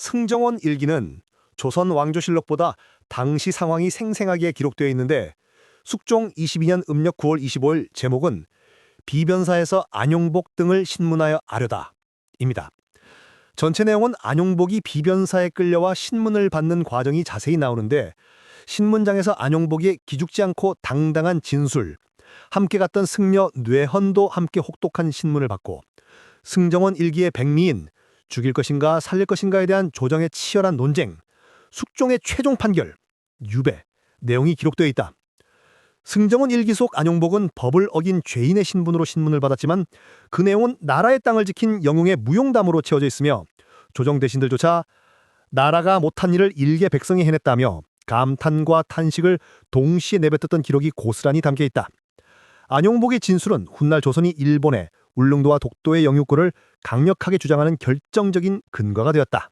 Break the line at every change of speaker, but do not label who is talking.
승정원 일기는 조선 왕조실록보다 당시 상황이 생생하게 기록되어 있는데 숙종 22년 음력 9월 25일 제목은 비변사에서 안용복 등을 신문하여 아려다 입니다. 전체 내용은 안용복이 비변사에 끌려와 신문을 받는 과정이 자세히 나오는데 신문장에서 안용복이 기죽지 않고 당당한 진술, 함께 갔던 승려 뇌헌도 함께 혹독한 신문을 받고 승정원 일기의 백미인, 죽일 것인가 살릴 것인가에 대한 조정의 치열한 논쟁, 숙종의 최종 판결, 유배, 내용이 기록되어 있다. 승정원 일기 속 안용복은 법을 어긴 죄인의 신분으로 신문을 받았지만 그 내용은 나라의 땅을 지킨 영웅의 무용담으로 채워져 있으며 조정 대신들조차 나라가 못한 일을 일개 백성이 해냈다며 감탄과 탄식을 동시에 내뱉었던 기록이 고스란히 담겨 있다. 안용복의 진술은 훗날 조선이 일본에 울릉도와 독도의 영유권을 강력하게 주장하는 결정적인 근거가 되었다.